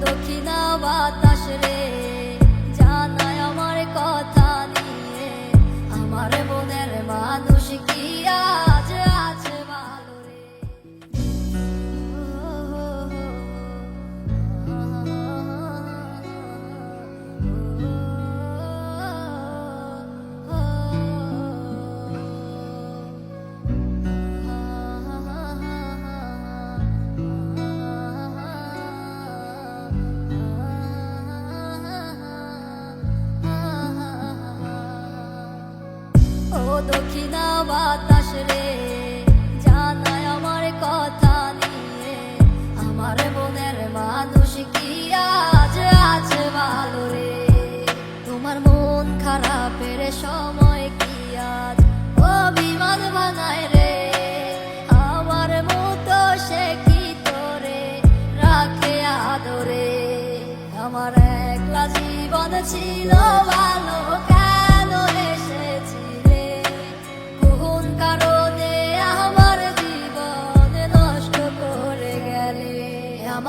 দক্ষিণা বাতাস রে। দক্ষিণা বাতাস রে। জানায় আমার কথা নিয়ে। আমার মনের মানুষ কি আছে ভালো তোমার মন খারাপের সময় কি আজ অভিমান বানায় রে? আমার মতো সে কি তোরে রাখে আদরে? আমার একলা জীবন ছিল ভালো।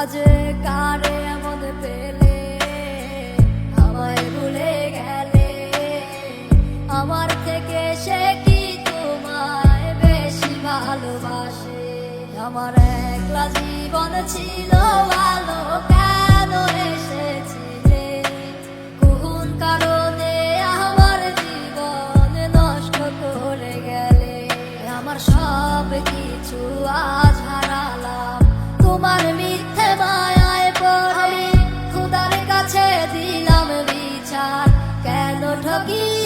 মাঝে কারে এমন পেলে, আমায় ভুলে গেলে, আমার থেকে সে কি তোমায় বেশি ভালোবাসে? আমার একলা জীবন ছিল ভালো, কেন এসেছিলে? কারণে আমার নষ্ট করে গেলে, আমার সব কিছু আ aquí.